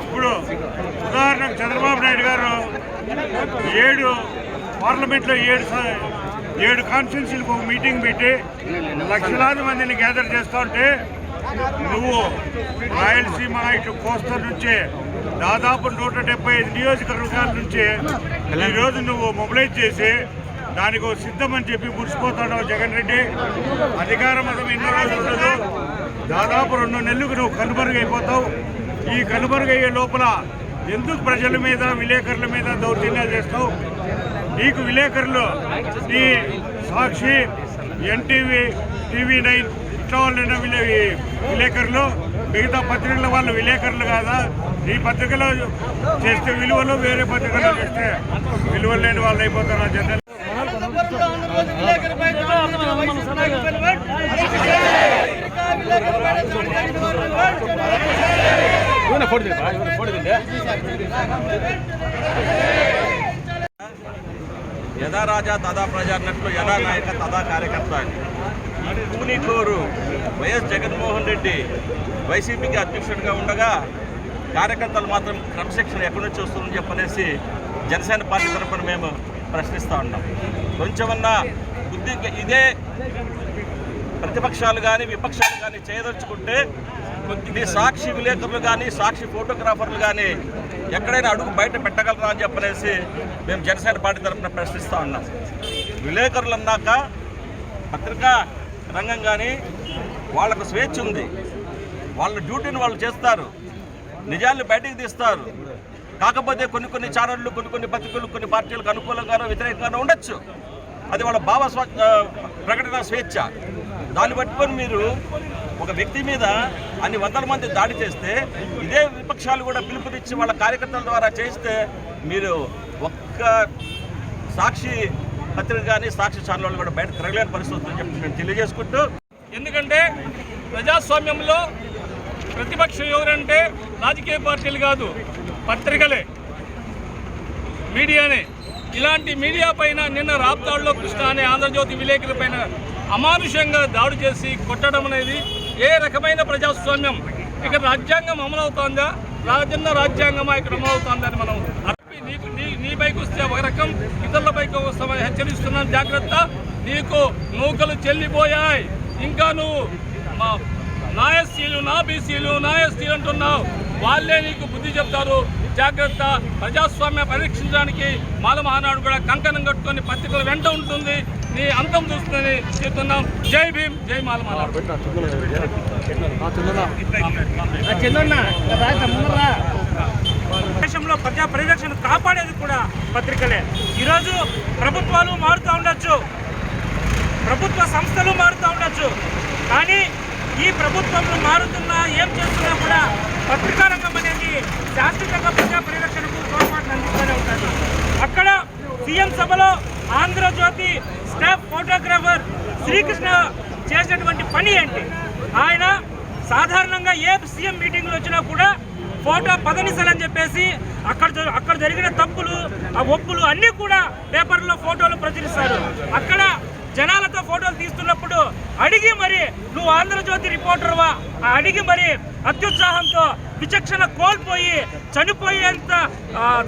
ఇప్పుడు ఉదాహరణకు చంద్రబాబు నాయుడు గారు ఏడు పార్లమెంట్లో ఏడు ఏడు కాన్స్టిట్యున్సీలకు ఒక మీటింగ్ పెట్టి లక్షలాది మందిని గ్యాదర్ చేస్తుంటే నువ్వు రాయలసీమ ఇటు కోస్తా నుంచి దాదాపు నూట డెబ్బై ఐదు నియోజకవర్గాల నుంచి ఈరోజు నువ్వు మొబిలైజ్ చేసి దానికి ఒక సిద్ధం అని చెప్పి మురిసిపోతున్నావు జగన్ రెడ్డి. అధికార మతం ఎన్నో రోజులు ఉండదు. దాదాపు రెండు నెలలకు నువ్వు కనుమరుగైపోతావు. ఈ కనుమరుగయ్యే లోపల ఎందుకు ప్రజల మీద విలేకరుల మీద దౌర్జన్యాలు చేస్తావు? నీకు విలేకరులు ఈ సాక్షి ఎన్టీవీ టీవీ నైన్ ఇట్లా వాళ్ళు విలే విలేకరులు మిగతా పత్రికల వాళ్ళు విలేకరులు కాదా? ఈ పత్రికలో చేస్తే విలువలు వేరే పత్రికలో చేస్తే విలువలు లేని వాళ్ళు అయిపోతారు ఆ జనరల్. యథా రాజా తదా ప్రజా అన్నట్లు యథా నాయక తదా కార్యకర్త అని పూనికోరు వైఎస్ జగన్మోహన్ రెడ్డి వైసీపీకి అధ్యక్షుడిగా ఉండగా కార్యకర్తలు మాత్రం క్రమశిక్షణ ఎక్కడి నుంచి వస్తుందని చెప్పనేసి జనసేన పార్టీ తరఫున మేము ప్రశ్నిస్తూ ఉన్నాం. కొంచెమన్నా బుద్ధి ఇదే ప్రతిపక్షాలు కానీ విపక్షాలు కానీ చేయదలుచుకుంటే ఇది సాక్షి విలేకరులు కానీ సాక్షి ఫోటోగ్రాఫర్లు కానీ ఎక్కడైనా అడుగు బయట పెట్టగలరా అని చెప్పనేసి మేము జనసేన పార్టీ తరఫున ప్రశ్నిస్తూ ఉన్నాం. విలేకరులు అన్నాక పత్రికా రంగం కానీ వాళ్ళకు స్వేచ్ఛ ఉంది. వాళ్ళ డ్యూటీని వాళ్ళు చేస్తారు. నిజాన్ని బయటికి తీస్తారు. కాకపోతే కొన్ని కొన్ని ఛానళ్ళు కొన్ని కొన్ని పత్రికలు కొన్ని పార్టీలకు అనుకూలంగానో వ్యతిరేకంగానో ఉండొచ్చు. అది వాళ్ళ భావ ప్రకటన స్వేచ్ఛ. దాన్ని పట్టుకొని మీరు ఒక వ్యక్తి మీద అన్ని వందల మంది దాడి చేస్తే ఇదే విపక్షాలు కూడా పిలుపునిచ్చి వాళ్ళ కార్యకర్తల ద్వారా చేస్తే మీరు ఒక్క సాక్షి పత్రిక కానీ సాక్షి ఛానల్ కూడా బయట తిరగలేని పరిస్థితి ఉందని చెప్పి మేము తెలియజేసుకుంటూ ఎందుకంటే ప్రజాస్వామ్యంలో ప్రతిపక్షం ఎవరంటే రాజకీయ పార్టీలు కాదు పత్రికలే. మీడియానే. ఇలాంటి మీడియా పైన నిన్న రాప్తాడులో కృష్ణ అనే ఆంధ్రజ్యోతి విలేకరుల పైన అమానుషంగా దాడి చేసి కొట్టడం అనేది ఏ రకమైన ప్రజాస్వామ్యం? ఇక్కడ రాజ్యాంగం అమలవుతోందా? రాజన్న రాజ్యాంగమా ఇక్కడ అమలవుతోందని మనం నీకు నీ నీ పైకి వస్తే ఒక రకం ఇతరుల పైకి వస్తామని హెచ్చరిస్తున్నాను. జాగ్రత్త. నీకు నూకలు చెల్లిపోయాయి. ఇంకా నువ్వు మా నా ఎస్సీలు నా బీసీలు నా ఎస్టీలు అంటున్నావు. వాళ్ళే నీకు బుద్ధి చెప్తారు. జాగ్రత్త. ప్రజాస్వామ్యం పరీక్షించడానికి మాల మహానాడు కూడా కంకణం కట్టుకొని పత్రికల వెంట ఉంటుంది. నీ అంతం చూస్తుందని చెప్తున్నాం. జై భీమ్ జై మాల మహానాడు దేశంలో ప్రజా పరిరక్షణ కాపాడేది కూడా పత్రికలే. ఈరోజు ప్రభుత్వాలు మారుతూ ఉండొచ్చు. ప్రభుత్వ సంస్థలు మారుతూ ఉండొచ్చు. కానీ ఈ ప్రభుత్వంలో మారుతున్నా ఏం చేస్తున్నా కూడా పత్రికా రంగం అనేది శాశ్వతంగా ప్రజా పరిరక్షణకు తోడ్పాటును అందిస్తూనే ఉంటుంది. అక్కడ సీఎం సభలో ఆంధ్రజ్యోతి స్టాఫ్ ఫోటోగ్రాఫర్ శ్రీకృష్ణ చేసినటువంటి పని ఏంటి? ఆయన సాధారణంగా ఏ సీఎం మీటింగ్లు వచ్చినా కూడా ఫోటో పదనిసలని చెప్పేసి అక్కడ జ- అక్కడ జరిగిన తప్పులు ఆ ఒప్పులు అన్నీ కూడా పేపర్లో ఫోటోలు ప్రచురిస్తారు. అక్కడ జనాలతో ఫోటోలు తీస్తున్నప్పుడు అడిగి మరి నువ్వు ఆంధ్రజ్యోతి రిపోర్టర్వా అడిగి మరి అత్యుత్సాహంతో విచక్షణ కోల్పోయి చనిపోయేంత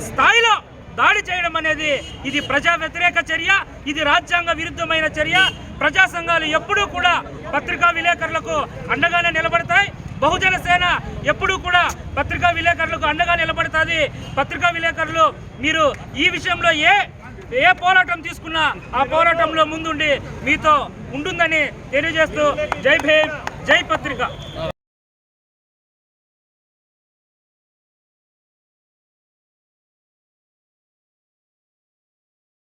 స్థాయిలో దాడి చేయడం అనేది ఇది ప్రజా వ్యతిరేక చర్య ఇది రాజ్యాంగ విరుద్ధమైన చర్య. ప్రజా సంఘాలు ఎప్పుడూ కూడా పత్రికా విలేకరులకు అండగానే నిలబడతాయి. బహుజన సేన ఎప్పుడూ కూడా పత్రికా విలేకరులకు అండగా నిలబడుతుంది. పత్రికా విలేకరులు మీరు ఈ విషయంలో ఏ ఏ పోరాటం తీసుకున్నా ఆ పోరాటంలో ముందుండి మీతో ఉంటుందని తెలియజేస్తూ జై భీమ్ జై పత్రిక.